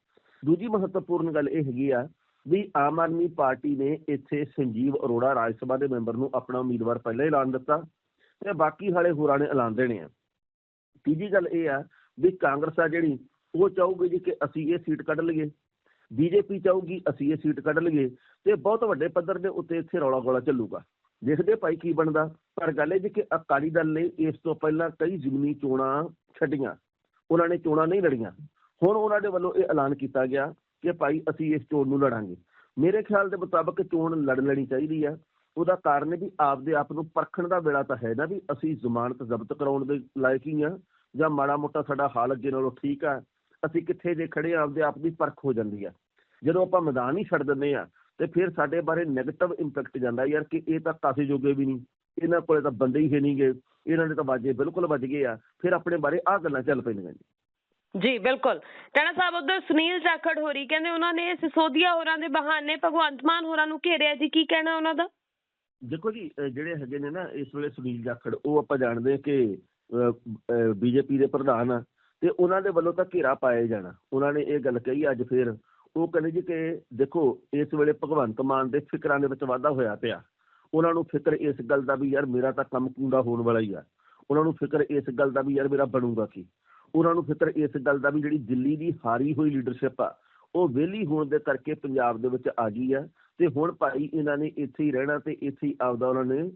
ਦੂਜੀ ਮਹੱਤਵਪੂਰਨ ਗੱਲ ਇਹ ਹੈਗੀ ਆ ਵੀ ਆਮ ਆਦਮੀ ਪਾਰਟੀ ਨੇ ਇੱਥੇ ਸੰਜੀਵ ਅਰੋੜਾ ਰਾਜ ਸਭਾ ਦੇ ਮੈਂਬਰ ਨੂੰ ਆਪਣਾ ਉਮੀਦਵਾਰ ਪਹਿਲਾਂ ਹੀ ਐਲਾਨ ਦਿੱਤਾ ਤੇ ਬਾਕੀ ਹਾਲੇ ਹੋਰਾਂ ਨੇ ਐਲਾਨ ਦੇਣੇ ਆ। ਤੀਜੀ ਗੱਲ ਇਹ ਆ ਵੀ ਕਾਂਗਰਸ ਆ ਜਿਹੜੀ, ਉਹ ਚਾਹੂਗੀ ਜੀ ਕਿ ਅਸੀਂ ਇਹ ਸੀਟ ਕੱਢ ਲਈਏ। ਬੀਜੇਪੀ ਚਾਹੂਗੀ ਅਸੀਂ ਇਹ ਸੀਟ ਕੱਢ ਲਈਏ ਤੇ ਬਹੁਤ ਵੱਡੇ ਪੱਧਰ ਦੇ ਉੱਤੇ ਇੱਥੇ ਰੌਲਾ ਗੋਲਾ ਚੱਲੂਗਾ। ਦੇਖਦੇ ਭਾਈ ਕੀ ਬਣਦਾ। ਪਰ ਗੱਲ ਇਹ ਜੀ ਕਿ ਅਕਾਲੀ ਦਲ ਨੇ ਇਸ ਤੋਂ ਪਹਿਲਾਂ ਕਈ ਜ਼ਿਮਨੀ ਚੋਣਾਂ ਛੱਡੀਆਂ। ਉਹਨਾਂ ਨੇ ਚੋਣਾਂ ਨਹੀਂ ਲੜੀਆਂ। ਹੁਣ ਉਹਨਾਂ ਦੇ ਵੱਲੋਂ ਇਹ ਐਲਾਨ ਕੀਤਾ ਗਿਆ ਕਿ ਭਾਈ ਅਸੀਂ ਇਸ ਚੋਣ ਨੂੰ ਲੜਾਂਗੇ। ਮੇਰੇ ਖਿਆਲ ਦੇ ਮੁਤਾਬਕ ਚੋਣ ਲੜ ਲੈਣੀ ਚਾਹੀਦੀ ਆ। ਉਹਦਾ ਕਾਰਨ ਵੀ ਆਪਦੇ ਆਪ ਨੂੰ ਪਰਖਣ ਦਾ ਵੇਲਾ ਤਾਂ ਹੈ ਨਾ ਵੀ ਅਸੀਂ ਜ਼ਮਾਨਤ ਜ਼ਬਤ ਕਰਾਉਣ ਦੇ ਲਾਇਕ ਹੀ ਆ ਜਾਂ ਮਾੜਾ ਮੋਟਾ ਸਾਡਾ ਹਾਲ ਅੱਗੇ ਨਾਲੋਂ ਠੀਕ ਆ। ਅਸੀਂ ਕਿੱਥੇ ਜੇ ਖੜੇ ਆ, ਆਪਦੇ ਆਪ ਦੀ ਪਰਖ ਹੋ ਜਾਂਦੀ ਆ। ਜਦੋਂ ਆਪਾਂ ਮੈਦਾਨ ਹੀ ਛੱਡ ਦਿੰਦੇ ਆ ਤੇ ਫਿਰ ਸਾਡੇ ਬਾਰੇ 네ਗੇਟਿਵ ਇੰਪੈਕਟ ਜਾਂਦਾ ਯਾਰ ਕਿ ਇਹ ਤਾਂ ਕਾਸੇ ਜੋਗੇ ਵੀ ਨਹੀਂ ਇਹਨਾਂ ਕੋਲੇ ਤਾਂ ਬੰਦੇ ਹੀ ਹੈ ਨਹੀਂਗੇ ਇਹਨਾਂ ਦੇ ਤਾਂ ਬਾਜੇ ਬਿਲਕੁਲ ਵੱਜ ਗਏ ਆ ਫਿਰ ਆਪਣੇ ਬਾਰੇ ਆਹ ਗੱਲਾਂ ਚੱਲ ਪੈਂਦੀਆਂ ਜੀ ਜੀ ਬਿਲਕੁਲ। ਟਾਣਾ ਸਾਹਿਬ ਉਧਰ ਸੁਨੀਲ ਜਾਖੜ ਹੋਰੀ ਕਹਿੰਦੇ ਉਹਨਾਂ ਨੇ ਸਿਸੋਦੀਆ ਹੋਰਾਂ ਦੇ ਬਹਾਨੇ ਭਗਵੰਤ ਮਾਨ ਹੋਰਾਂ ਨੂੰ ਘੇਰਿਆ ਜੀ ਕੀ ਕਹਿਣਾ ਉਹਨਾਂ ਦਾ? ਦੇਖੋ ਜੀ ਜਿਹੜੇ ਹੈਗੇ ਨੇ ਨਾ ਇਸ ਵੇਲੇ ਸੁਨੀਲ ਜਾਖੜ ਉਹ ਆਪਾਂ ਜਾਣਦੇ ਕਿ ਬੀਜੇਪੀ ਦੇ ਪ੍ਰਧਾਨ ਆ ਤੇ ਉਹਨਾਂ ਦੇ ਵੱਲੋਂ ਤਾਂ ਘੇਰਾ ਪਾਇਆ ਜਾਣਾ। ਉਹਨਾਂ ਨੇ ਇਹ ਗੱਲ ਕਹੀ ਅੱਜ ਫੇਰ ਉਹ ਕਹਿੰਦੇ ਜੀ ਕਿ ਦੇਖੋ, ਇਸ ਵੇਲੇ ਭਗਵੰਤ ਮਾਨ ਦੇ ਫਿਕਰਾਂ ਦੇ ਵਿੱਚ ਵਾਧਾ ਹੋਇਆ ਪਿਆ। ਉਹਨਾਂ ਨੂੰ ਫਿਕਰ ਇਸ ਗੱਲ ਦਾ ਵੀ ਯਾਰ ਮੇਰਾ ਤਾਂ ਕੰਮ ਕੂੜਾ ਹੋਣ ਵਾਲਾ ਹੀ ਆ। ਉਹਨਾਂ ਨੂੰ ਫਿਕਰ ਇਸ ਗੱਲ ਦਾ ਵੀ ਯਾਰ ਮੇਰਾ ਬਣੂਗਾ ਕੀ? ਉਹਨਾਂ ਨੂੰ ਫਿਕਰ ਇਸ ਗੱਲ ਦਾ ਵੀ ਜਿਹੜੀ ਦਿੱਲੀ ਦੀ ਹਾਰੀ ਹੋਈ ਲੀਡਰਸ਼ਿਪ ਆ, ਉਹ ਵਿਹਲੀ ਹੋਣ ਦੇ ਕਰਕੇ ਪੰਜਾਬ ਦੇ ਵਿੱਚ ਆ ਗਈ ਆ। ਤੇ ਹੁਣ ਭਾਈ ਇਹਨਾਂ ਨੇ ਇੱਥੇ ਹੀ ਰਹਿਣਾ ਤੇ ਇੱਥੇ ਹੀ ਆਪਦਾ ਉਹਨਾਂ ਨੇ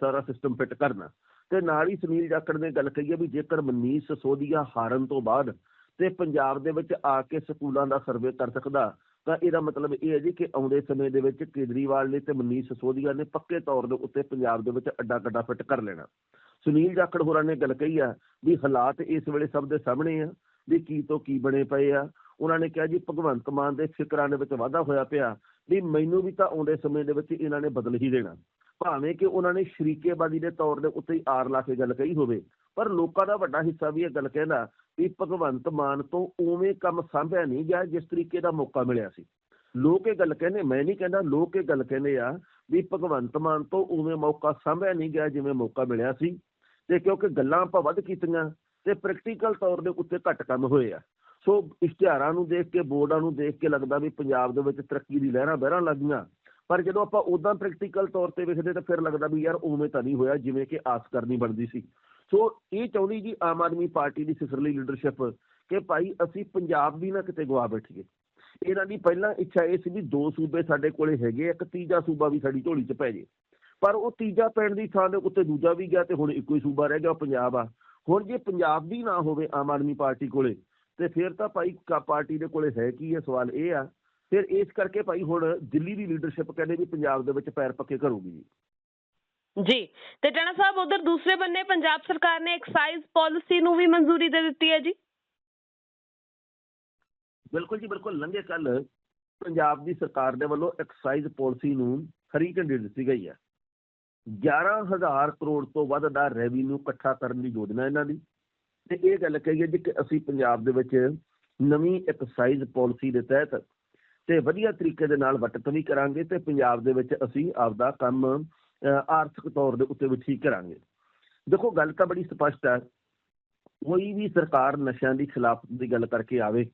ਸਾਰਾ ਸਿਸਟਮ ਫਿੱਟ ਕਰਨਾ। ਤੇ ਨਾਲ ਹੀ ਸੁਨੀਲ ਜਾਖੜ ਨੇ ਗੱਲ ਕਹੀ ਹੈ ਵੀ ਜੇਕਰ ਮਨੀਸ਼ ਸੋਧੀਆ ਹਾਰਨ ਤੋਂ ਬਾਅਦ ਤੇ ਪੰਜਾਬ ਦੇ ਵਿੱਚ ਆ ਕੇ ਸਕੂਲਾਂ ਦਾ ਸਰਵੇ ਕਰ ਸਕਦਾ। ਤਾਂ ਇਹਦਾ ਮਤਲਬ ਇਹ ਹੈ ਜੀ ਕਿ ਆਉਂਦੇ ਸਮੇਂ ਦੇ ਵਿੱਚ ਕੇਜਰੀਵਾਲ ਨੇ ਤੇ ਮਨੀਸ਼ ਸਸੋਦੀਆ ਨੇ ਪੱਕੇ ਤੌਰ ਦੇ ਉੱਤੇ ਪੰਜਾਬ ਦੇ ਵਿੱਚ ਅੱਡਾ ਕੱਡਾ ਫਿੱਟ ਕਰ ਲੈਣਾ। ਸੁਨੀਲ ਜਾਖੜ ਹੋਰਾਂ ਨੇ ਗੱਲ ਕਹੀ ਆ ਵੀ ਹਾਲਾਤ ਇਸ ਵੇਲੇ ਸਭ ਦੇ ਸਾਹਮਣੇ ਆ, ਵੀ ਕੀ ਤੋਂ ਕੀ ਬਣੇ ਪਏ ਆ। ਉਹਨਾਂ ਨੇ ਕਿਹਾ ਜੀ, ਭਗਵੰਤ ਮਾਨ ਦੇ ਫਿਕਰਾਂ ਦੇ ਵਿੱਚ ਵਾਧਾ ਹੋਇਆ ਪਿਆ ਵੀ ਮੈਨੂੰ ਵੀ ਤਾਂ ਆਉਂਦੇ ਸਮੇਂ ਦੇ ਵਿੱਚ ਇਹਨਾਂ ਨੇ ਬਦਲ ਹੀ ਦੇਣਾ। ਭਾਵੇਂ ਕਿ ਉਹਨਾਂ ਨੇ ਸ਼ਰੀਕੇਬਾਜ਼ੀ ਦੇ ਤੌਰ ਦੇ ਉੱਤੇ ਹੀ ਆਰ ਲਾ ਕੇ ਗੱਲ ਕਹੀ ਹੋਵੇ ਪਰ ਲੋਕਾਂ ਦਾ ਵੱਡਾ ਹਿੱਸਾ ਵੀ ਇਹ ਗੱਲ ਕਹਿੰਦਾ ਵੀ ਭਗਵੰਤ ਮਾਨ ਤੋਂ ਉਵੇਂ ਕੰਮ ਸੰਭਿਆ ਨਹੀਂ ਗਿਆ ਜਿਸ ਤਰੀਕੇ ਦਾ ਮੌਕਾ ਮਿਲਿਆ ਸੀ। ਲੋਕ ਇਹ ਗੱਲ ਕਹਿੰਦੇ, ਮੈਂ ਨਹੀਂ ਕਹਿੰਦਾ ਲੋਕ ਇਹ ਗੱਲ ਕਹਿੰਦੇ ਆ ਵੀ ਭਗਵੰਤ ਮਾਨ ਤੋਂ ਉਵੇਂ ਮੌਕਾ ਸੰਭਿਆ ਨਹੀਂ ਗਿਆ ਜਿਵੇਂ ਮੌਕਾ ਮਿਲਿਆ ਸੀ ਤੇ ਕਿਉਂਕਿ ਗੱਲਾਂ ਆਪਾਂ ਵੱਧ ਕੀਤੀਆਂ ਤੇ ਪ੍ਰੈਕਟੀਕਲ ਤੌਰ ਦੇ ਉੱਤੇ ਘੱਟ ਕੰਮ ਹੋਏ ਆ। ਸੋ ਇਸ਼ਤਿਹਾਰਾਂ ਨੂੰ ਦੇਖ ਕੇ, ਬੋਰਡਾਂ ਨੂੰ ਦੇਖ ਕੇ ਲੱਗਦਾ ਵੀ ਪੰਜਾਬ ਦੇ ਵਿੱਚ ਤਰੱਕੀ ਦੀ ਲਹਿਰਾਂ ਬਹਿਰਾਂ ਲੱਗੀਆਂ ਪਰ ਜਦੋਂ ਆਪਾਂ ਉਦਾਂ ਪ੍ਰੈਕਟੀਕਲ ਤੌਰ ਤੇ ਵੇਖਦੇ ਤਾਂ ਫਿਰ ਲੱਗਦਾ ਵੀ ਯਾਰ ਉਵੇਂ ਤਾਂ ਨਹੀਂ ਹੋਇਆ ਜਿਵੇਂ ਕਿ ਆਸ ਕਰਨੀ ਬਣਦੀ ਸੀ। ਸੋ ਇਹ ਚਾਹੁੰਦੀ ਜੀ ਆਮ ਆਦਮੀ ਪਾਰਟੀ ਦੀ ਸਿਸਰਲੀ ਲੀਡਰਸ਼ਿਪ ਕਿ ਭਾਈ ਅਸੀਂ ਪੰਜਾਬ ਵੀ ਨਾ ਕਿਤੇ ਗਵਾ ਬੈਠੀਏ। ਇਹਨਾਂ ਦੀ ਪਹਿਲਾਂ ਇੱਛਾ ਇਹ ਸੀ ਵੀ ਦੋ ਸੂਬੇ ਸਾਡੇ ਕੋਲੇ ਹੈਗੇ ਇੱਕ ਤੀਜਾ ਸੂਬਾ ਵੀ ਸਾਡੀ ਝੋਲੀ 'ਚ ਪੈ ਜੇ। ਪਰ ਉਹ ਤੀਜਾ ਪੈਣ ਦੀ ਥਾਂ ਦੇ ਉੱਤੇ ਦੂਜਾ ਵੀ ਗਿਆ ਤੇ ਹੁਣ ਇੱਕੋ ਹੀ ਸੂਬਾ ਰਹਿ ਗਿਆ, ਉਹ ਪੰਜਾਬ ਆ। ਹੁਣ ਜੇ ਪੰਜਾਬ ਵੀ ਨਾ ਹੋਵੇ ਆਮ ਆਦਮੀ ਪਾਰਟੀ ਕੋਲੇ, ਤੇ ਫਿਰ ਤਾਂ ਭਾਈ ਕਾ ਪਾਰਟੀ ਦੇ ਕੋਲੇ ਹੈ ਕੀ ਹੈ ਸਵਾਲ ਇਹ ਆ। ਫਿਰ ਇਸ ਕਰਕੇ ਭਾਈ ਹੁਣ ਦਿੱਲੀ ਦੀ ਲੀਡਰਸ਼ਿਪ ਕਹਿੰਦੇ ਵੀ ਪੰਜਾਬ ਦੇ ਵਿੱਚ ਪੈਰ ਪੱਕੇ ਕਰੂਗੀ ਜੀ। ਤੇ ਟਾਣਾ ਸਾਹਿਬ, ਉਧਰ ਦੂਸਰੇ ਬੰਨੇ ਪੰਜਾਬ ਸਰਕਾਰ ਨੇ ਐਕਸਾਈਜ਼ ਪਾਲਿਸੀ ਨੂੰ ਵੀ ਮਨਜ਼ੂਰੀ ਦੇ ਦਿੱਤੀ ਹੈ ਜੀ? ਬਿਲਕੁਲ ਜੀ, ਬਿਲਕੁਲ। ਲੰਘੇ ਕੱਲ ਪੰਜਾਬ ਦੀ ਸਰਕਾਰ ਦੇ ਵੱਲੋਂ ਐਕਸਾਈਜ਼ ਪਾਲਿਸੀ ਨੂੰ ਹਰੀ ਝੰਡੀ ਦਿੱਤੀ ਗਈ ਹੈ। 11000 ਕਰੋੜ ਤੋਂ ਵੱਧ ਦਾ ਰੈਵਨਿਊ ਇਕੱਠਾ ਕਰਨ ਦੀ ਯੋਜਨਾ ਇਹਨਾਂ ਦੀ। ਤੇ ਇਹ ਗੱਲ ਕਹੀਏ ਜੀ ਕਿ ਅਸੀਂ ਪੰਜਾਬ ਦੇ ਵਿੱਚ ਨਵੀਂ ਐਕਸਾਈਜ਼ ਪਾਲਿਸੀ ਦੇ ਤਹਿਤ ਤੇ ਵਧੀਆ ਤਰੀਕੇ ਦੇ ਨਾਲ ਵਟਤ ਵੀ ਕਰਾਂਗੇ ਤੇ ਪੰਜਾਬ ਦੇ ਵਿੱਚ ਅਸੀਂ ਆਪਦਾ ਕੰਮ ਆਰਥਿਕ ਤੌਰ ਦੇ ਉੱਤੇ ਵੀ ਠੀਕ ਕਰਾਂਗੇ। ਦੇਖੋ, ਗੱਲ ਤਾਂ ਬੜੀ ਸਪਸ਼ਟ ਹੈ। ਕੋਈ ਵੀ ਸਰਕਾਰ ਨਸ਼ਿਆਂ ਦੀ ਖਿਲਾਫ ਦੀ ਗੱਲ ਕਰਕੇ ਆਵੇ,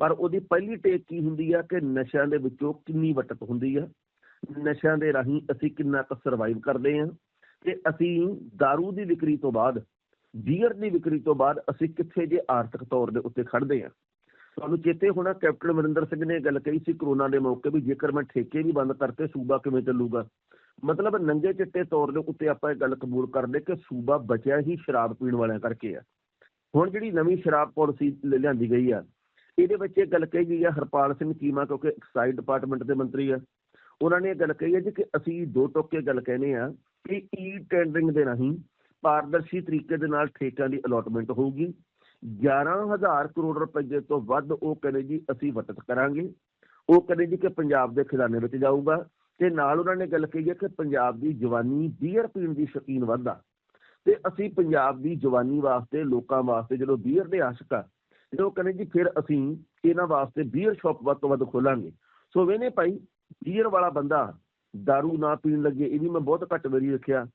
ਪਰ ਉਹਦੀ ਪਹਿਲੀ ਟੇਕ ਕੀ ਹੁੰਦੀ ਆ ਕਿ ਨਸ਼ਿਆਂ ਦੇ ਵਿੱਚੋਂ ਕਿੰਨੀ ਵਟਤ ਹੁੰਦੀ ਆ। ਨਸ਼ਿਆਂ ਦੇ ਰਾਹੀਂ ਅਸੀਂ ਕਿੰਨਾ ਕੁ ਸਰਵਾਈਵ ਕਰਦੇ ਆ ਤੇ ਅਸੀਂ दारू ਦੀ ਵਿਕਰੀ ਤੋਂ ਬਾਅਦ ਬੀਅਰ ਦੀ ਵਿਕਰੀ ਤੋਂ ਬਾਅਦ ਅਸੀਂ ਕਿੱਥੇ ਜੇ ਆਰਥਿਕ ਤੌਰ ਦੇ ਉੱਤੇ ਖੜਦੇ ਆ। ਤੁਹਾਨੂੰ ਚੇਤੇ ਹੋਣਾ, ਕੈਪਟਨ ਅਮਰਿੰਦਰ ਸਿੰਘ ਨੇ ਗੱਲ ਕਹੀ ਸੀ ਕਰੋਨਾ ਦੇ ਮੌਕੇ ਵੀ ਜੇਕਰ ਮੈਂ ਠੇਕੇ ਵੀ ਬੰਦ ਕਰਤੇ ਸੂਬਾ ਕਿਵੇਂ ਚੱਲੂਗਾ ਮਤਲਬ ਨੰਗੇ ਚਿੱਟੇ ਤੌਰ ਦੇ ਉੱਤੇ ਆਪਾਂ ਇਹ ਗੱਲ ਕਬੂਲ ਕਰਦੇ ਕਿ ਸੂਬਾ ਬਚਿਆ ਹੀ ਸ਼ਰਾਬ ਪੀਣ ਵਾਲਿਆਂ ਕਰਕੇ ਆ। ਹੁਣ ਜਿਹੜੀ ਨਵੀਂ ਸ਼ਰਾਬ ਪਾਲਿਸੀ ਲਿਆਂਦੀ ਗਈ ਆ, ਇਹਦੇ ਵਿੱਚ ਇਹ ਗੱਲ ਕਹੀ ਗਈ ਆ, ਹਰਪਾਲ ਸਿੰਘ ਚੀਮਾ ਕਿਉਂਕਿ ਐਕਸਾਈਜ਼ ਡਿਪਾਰਟਮੈਂਟ ਦੇ ਮੰਤਰੀ ਆ, ਉਹਨਾਂ ਨੇ ਇਹ ਗੱਲ ਕਹੀ ਹੈ ਜੀ ਕਿ ਅਸੀਂ ਦੋ ਟੋਕੇ ਗੱਲ ਕਹਿੰਦੇ ਆ ਕਿ ਈ ਟੈਂਡਰਿੰਗ ਦੇ ਰਾਹੀਂ ਪਾਰਦਰਸ਼ੀ ਤਰੀਕੇ ਦੇ ਨਾਲ ਠੇਕਿਆਂ ਦੀ ਅਲੋਟਮੈਂਟ ਹੋਊਗੀ। 11000 ਕਰੋੜ ਰੁਪਏ ਤੋਂ ਵੱਧ ਉਹ ਕਹਿੰਦੇ ਜੀ ਅਸੀਂ ਵਟਤ ਕਰਾਂਗੇ। ਉਹ ਕਹਿੰਦੇ ਜੀ ਕਿ ਪੰਜਾਬ ਦੇ ਖਜ਼ਾਨੇ ਵਿੱਚ ਜਾਊਗਾ। ਤੇ ਨਾਲ ਉਹਨਾਂ ਨੇ ਗੱਲ ਕਹੀ ਹੈ ਕਿ ਪੰਜਾਬ ਦੀ ਜਵਾਨੀ ਬੀਅਰ ਪੀਣ ਦੀ ਸ਼ੌਕੀਨ ਵਧਦਾ ਤੇ ਅਸੀਂ ਪੰਜਾਬ ਦੀ ਜਵਾਨੀ ਵਾਸਤੇ ਲੋਕਾਂ ਵਾਸਤੇ ਜਦੋਂ ਬੀਅਰ ਦੇ ਆਸ਼ਕ ਆ ਤੇ ਉਹ ਕਹਿੰਦੇ ਜੀ ਫਿਰ ਅਸੀਂ ਇਹਨਾਂ ਵਾਸਤੇ ਬੀਅਰ ਸ਼ਾਪ ਵੱਧ ਤੋਂ ਵੱਧ ਖੋਲਾਂਗੇ ਸੋ ਵੇਨੇ ਭਾਈ ਬੀਅਰ ਵਾਲਾ ਬੰਦਾ दारू ਨਾ ਪੀਣ ਲੱਗੇ ਇਹ ਵੀ ਮੈਂ ਬਹੁਤ ਘੱਟ ਵਾਰੀ ਦੇਖਿਆ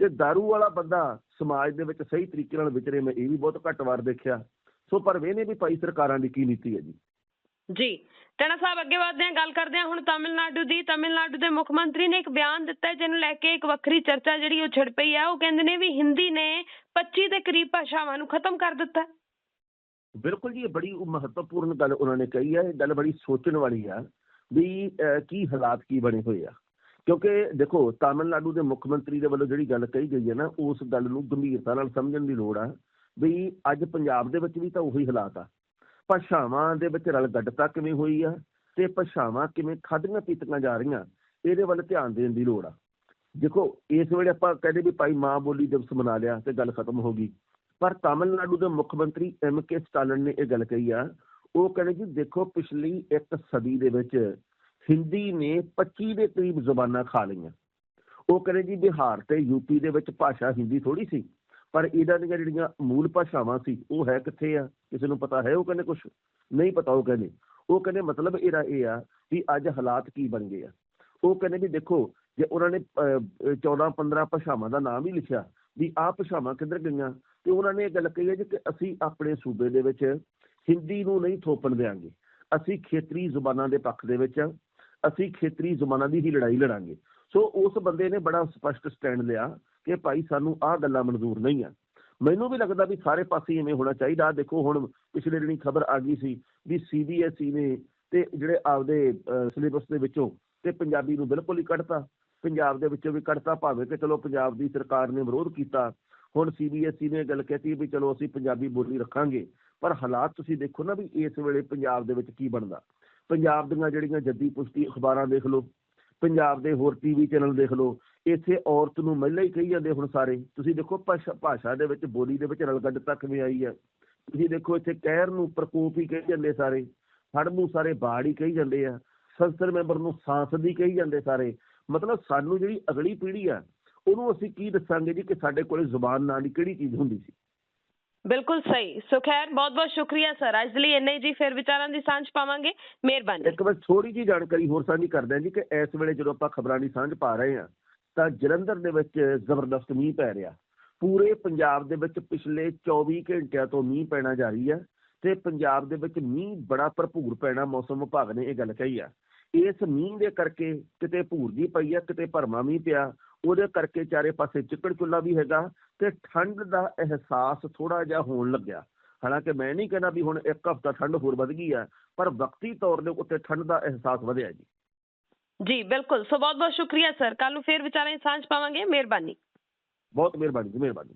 ਤੇ दारू ਵਾਲਾ ਬੰਦਾ ਸਮਾਜ ਦੇ ਵਿੱਚ ਸਹੀ ਤਰੀਕੇ ਨਾਲ ਵਿਚਰੇ ਮੈਂ ਇਹ ਵੀ ਬਹੁਤ ਘੱਟ ਵਾਰ ਦੇਖਿਆ ਸੋ ਪਰ ਵੇਨੇ ਵੀ ਭਾਈ ਸਰਕਾਰਾਂ ਦੀ ਕੀ ਨੀਤੀ ਹੈ ਜੀ ਜੀ। ਟਾਣਾ ਸਾਹਿਬ, ਅੱਗੇ ਵਧਦੇ ਹਾਂ ਗੱਲ ਕਰਦੇ ਹਾਂ ਹੁਣ ਤਾਮਿਲਨਾਡੂ ਦੀ, ਤਾਮਿਲਨਾਡੂ ਦੇ ਮੁੱਖ ਮੰਤਰੀ ਨੇ ਇੱਕ ਬਿਆਨ ਦਿੱਤਾ ਹੈ, ਜਿਹਨੂੰ ਲੈ ਕੇ ਇੱਕ ਵੱਖਰੀ ਚਰਚਾ ਜਿਹੜੀ ਉਹ ਛਿੜ ਪਈ ਹੈ। ਉਹ ਕਹਿੰਦੇ ਨੇ ਵੀ ਹਿੰਦੀ ਨੇ 25 ਦੇ ਕਰੀਬ ਭਾਸ਼ਾਵਾਂ ਨੂੰ ਖਤਮ ਕਰ ਦਿੱਤਾ ਬਿਲਕੁਲ ਜੀ, ਇਹ ਬੜੀ ਮਹੱਤਵਪੂਰਨ ਗੱਲ ਉਹਨਾਂ ਨੇ ਕਹੀ ਹੈ। ਇਹ ਗੱਲ ਬੜੀ ਸੋਚਣ ਵਾਲੀ ਆ ਵੀ ਕੀ ਹਾਲਾਤ ਕੀ ਬਣੇ ਹੋਏ ਆ। ਕਿਉਂਕਿ ਦੇਖੋ, ਤਾਮਿਲਨਾਡੂ ਦੇ ਮੁੱਖ ਮੰਤਰੀ ਦੇ ਵੱਲੋਂ ਜਿਹੜੀ ਗੱਲ ਕਹੀ ਗਈ ਹੈ ਨਾ, ਉਸ ਗੱਲ ਨੂੰ ਗੰਭੀਰਤਾ ਨਾਲ ਸਮਝਣ ਦੀ ਲੋੜ ਆ ਵੀ ਅੱਜ ਪੰਜਾਬ ਦੇ ਵਿੱਚ ਵੀ ਤਾਂ ਉਹੀ ਹਾਲਾਤ ਆ। ਭਾਸ਼ਾਵਾਂ ਦੇ ਵਿੱਚ ਰਲ ਗੱਡਤਾ ਕਿਵੇਂ ਹੋਈ ਆ ਤੇ ਭਾਸ਼ਾਵਾਂ ਕਿਵੇਂ ਖਾਧੀਆਂ ਪੀਤੀਆਂ ਜਾ ਰਹੀਆਂ, ਇਹਦੇ ਵੱਲ ਧਿਆਨ ਦੇਣ ਦੀ ਲੋੜ ਆ। ਦੇਖੋ, ਇਸ ਵੇਲੇ ਆਪਾਂ ਕਹਿੰਦੇ ਵੀ ਭਾਈ ਮਾਂ ਬੋਲੀ ਦਿਵਸ ਮਨਾ ਲਿਆ ਤੇ ਗੱਲ ਖਤਮ ਹੋ ਗਈ। ਪਰ ਤਾਮਿਲਨਾਡੂ ਦੇ ਮੁੱਖ ਮੰਤਰੀ ਐਮ ਕੇ ਸਟਾਲਨ ਨੇ ਇਹ ਗੱਲ ਕਹੀ ਆ, ਉਹ ਕਹਿੰਦੇ ਜੀ, ਦੇਖੋ ਪਿਛਲੀ ਇੱਕ ਸਦੀ ਦੇ ਵਿੱਚ ਹਿੰਦੀ ਨੇ 25 ਦੇ ਕਰੀਬ ਜ਼ੁਬਾਨਾਂ ਖਾ ਲਈਆਂ। ਉਹ ਕਹਿੰਦੇ ਜੀ, ਬਿਹਾਰ ਤੇ ਯੂਪੀ ਦੇ ਵਿੱਚ ਭਾਸ਼ਾ ਹਿੰਦੀ ਥੋੜੀ ਸੀ, ਪਰ ਇਹਨਾਂ ਦੀਆਂ ਜਿਹੜੀਆਂ ਮੂਲ ਭਾਸ਼ਾਵਾਂ ਸੀ, ਉਹ ਹੈ ਕਿੱਥੇ ਆ? ਕਿਸੇ ਨੂੰ ਪਤਾ ਹੈ, ਉਹ ਕਹਿੰਦੇ ਕੁਝ ਨਹੀਂ ਪਤਾ, ਉਹ ਕਹਿੰਦੇ ਉਹ ਕਹਿੰਦੇ ਮਤਲਬ ਇਹਦਾ ਇਹ ਆ ਵੀ ਅੱਜ ਹਾਲਾਤ ਕੀ ਬਣ ਗਏ ਆ। ਉਹ ਕਹਿੰਦੇ ਵੀ ਦੇਖੋ, ਜੇ ਉਹਨਾਂ ਨੇ 14 15 ਭਾਸ਼ਾਵਾਂ ਦਾ ਨਾਮ ਹੀ ਲਿਖਿਆ, ਵੀ ਆਹ ਭਾਸ਼ਾਵਾਂ ਕਿੱਧਰ ਗਈਆਂ, ਤੇ ਉਹਨਾਂ ਨੇ ਇਹ ਗੱਲ ਕਹੀ ਹੈ ਜੀ ਕਿ ਅਸੀਂ ਆਪਣੇ ਸੂਬੇ ਦੇ ਵਿੱਚ ਹਿੰਦੀ ਨੂੰ ਨਹੀਂ ਥੋਪਣ ਦੇਾਂਗੇ ਅਸੀਂ ਖੇਤਰੀ ਜ਼ੁਬਾਨਾਂ ਦੇ ਪੱਖ ਦੇ ਵਿੱਚ, ਅਸੀਂ ਖੇਤਰੀ ਜ਼ੁਬਾਨਾਂ ਦੀ ਹੀ ਲੜਾਈ ਲੜਾਂਗੇ। ਸੋ ਉਸ ਬੰਦੇ ਨੇ ਬੜਾ ਸਪਸ਼ਟ ਸਟੈਂਡ ਲਿਆ ਕਿ ਭਾਈ ਸਾਨੂੰ ਆਹ ਗੱਲਾਂ ਮਨਜ਼ੂਰ ਨਹੀਂ ਆ। ਮੈਨੂੰ ਵੀ ਲੱਗਦਾ ਵੀ ਸਾਰੇ ਪਾਸੇ ਇਵੇਂ ਹੋਣਾ ਚਾਹੀਦਾ। ਦੇਖੋ, ਹੁਣ ਪਿਛਲੇ ਦਿਨੀ ਖਬਰ ਆ ਗਈ ਸੀ ਵੀ ਸੀਬੀਐਸਈ ਨੇ ਤੇ ਜਿਹੜੇ ਆਪਦੇ ਸਿਲੇਬਸ ਦੇ ਵਿੱਚੋਂ ਤੇ ਪੰਜਾਬੀ ਨੂੰ ਬਿਲਕੁਲ ਹੀ ਕੱਢਤਾ। ਪੰਜਾਬ ਦੇ ਵਿੱਚੋਂ ਵੀ ਕੱਢਤਾ, ਭਾਵੇਂ ਕਿ ਚਲੋ ਪੰਜਾਬ ਦੀ ਸਰਕਾਰ ਨੇ ਵਿਰੋਧ ਕੀਤਾ। ਹੁਣ ਸੀਬੀਐਸਈ ਨੇ ਇਹ ਗੱਲ ਕਹਿਤੀ ਵੀ ਚਲੋ ਅਸੀਂ ਪੰਜਾਬੀ ਬੋਲੀ ਰੱਖਾਂਗੇ। ਪਰ ਹਾਲਾਤ ਤੁਸੀਂ ਦੇਖੋ ਨਾ ਵੀ ਇਸ ਵੇਲੇ ਪੰਜਾਬ ਦੇ ਵਿੱਚ ਕੀ ਬਣਦਾ। ਪੰਜਾਬ ਦੀਆਂ ਜਿਹੜੀਆਂ ਜੱਦੀ ਪੁਸ਼ਤੀ ਅਖਬਾਰਾਂ ਦੇਖ ਲਓ, ਪੰਜਾਬ ਦੇ ਹੋਰ ਟੀਵੀ ਚੈਨਲ ਦੇਖ ਲਓ ਇੱਥੇ ਔਰਤ ਨੂੰ ਮਹਿਲਾ ਹੀ ਕਹੀ ਜਾਂਦੇ ਹੁਣ ਸਾਰੇ। ਤੁਸੀਂ ਦੇਖੋ ਭਾਸ਼ਾ ਦੇ ਵਿੱਚ ਬੋਲੀ ਦੇ ਵਿੱਚ ਰਲਗੱਡ ਤੱਕ ਵੀ ਆਈ ਹੈ ਤੁਸੀਂ ਦੇਖੋ ਇੱਥੇ ਕਹਿਰ ਨੂੰ ਪ੍ਰਕੋਪ ਹੀ ਕਹੀ ਜਾਂਦੇ ਸਾਰੇ। ਫੜ ਨੂੰ ਸਾਰੇ ਬਾੜ ਹੀ ਕਹੀ ਜਾਂਦੇ ਆ। ਸੰਸਦ ਮੈਂਬਰ ਨੂੰ ਸਾਂਸਦ ਹੀ ਕਹੀ ਜਾਂਦੇ ਸਾਰੇ। ਮਤਲਬ ਸਾਨੂੰ ਜਿਹੜੀ ਅਗਲੀ ਪੀੜ੍ਹੀ ਆ ਉਹਨੂੰ ਅਸੀਂ ਕੀ ਦੱਸਾਂਗੇ ਜੀ ਕਿ ਸਾਡੇ ਕੋਲੇ ਜ਼ੁਬਾਨ ਨਾਂ ਦੀ ਕਿਹੜੀ ਚੀਜ਼ ਹੁੰਦੀ ਸੀ? ਬਿਲਕੁਲ ਸਹੀ। ਸੋ ਖੈਰ ਬਹੁਤ ਬਹੁਤ ਸ਼ੁਕਰੀਆ ਸਰ। ਅੱਜ ਲਈ ਇੰਨੇ ਜੀ। ਫਿਰ ਵਿਚਾਰਾਂ ਦੀ ਸਾਂਝ ਪਾਵਾਂਗੇ। ਮਿਹਰਬਾਨੀ। ਇੱਕ ਵਾਰ ਥੋੜੀ ਜੀ ਜਾਣਕਾਰੀ ਹੋਰ ਸਾਂਝੀ ਕਰਦੇ ਹਾਂ ਜੀ ਕਿ ਇਸ ਵੇਲੇ ਜਦੋਂ ਆਪਾਂ ਖਬਰਾਂ ਦੀ ਸਾਂਝ ਪਾ ਰਹੇ ਹਾਂ ਤਾਂ ਜਲੰਧਰ ਦੇ ਵਿੱਚ ਜ਼ਬਰਦਸਤ ਮੀਂਹ ਪੈ ਰਿਹਾ। ਪੂਰੇ ਪੰਜਾਬ ਦੇ ਵਿੱਚ ਪਿਛਲੇ 24 ਘੰਟਿਆਂ ਤੋਂ ਮੀਂਹ ਪੈਣਾ ਜਾਰੀ ਹੈ ਤੇ ਪੰਜਾਬ ਦੇ ਵਿੱਚ ਮੀਂਹ ਬੜਾ ਭਰਪੂਰ ਪੈਣਾ ਮੌਸਮ ਵਿਭਾਗ ਨੇ ਇਹ ਗੱਲ ਕਹੀ ਆ। ਇਸ ਮੀਂਹ ਦੇ ਕਰਕੇ ਕਿਤੇ ਭੂਰ ਜੀ ਪਈ ਆ, ਕਿਤੇ ਭਰਮਾ ਮੀਂਹ ਪਿਆ, ਉਹਦੇ ਕਰਕੇ ਚਾਰੇ ਪਾਸੇ ਚਿੱਕੜ ਚੁੱਲਾ ਵੀ ਹੈਗਾ ਤੇ ਠੰਡ ਦਾ ਅਹਿਸਾਸ ਥੋੜਾ ਜਿਹਾ ਹੋਣ ਲੱਗਿਆ। ਹਾਲਾਂਕਿ ਮੈਂ ਨਹੀਂ ਕਹਿੰਦਾ ਵੀ ਹੁਣ ਇੱਕ ਹਫ਼ਤਾ ਠੰਡ ਹੋਰ ਵੱਧ ਗਈ ਆ, ਪਰ ਵਕਤੀ ਤੌਰ ਦੇ ਉੱਤੇ ਠੰਡ ਦਾ ਅਹਿਸਾਸ ਵਧਿਆ ਜੀ। ਜੀ, ਬਿਲਕੁਲ। ਸੋ ਬਹੁਤ ਬਹੁਤ ਸ਼ੁਕਰੀਆ, ਸਰ। ਕੱਲ ਨੂੰ ਫਿਰ ਵਿਚਾਰਾਂ ਦੀ ਸਾਂਝ ਪਾਵਾਂਗੇ। ਮਿਹਰਬਾਨੀ। ਬਹੁਤ ਮਿਹਰਬਾਨੀ ਜੀ, ਮਿਹਰਬਾਨੀ।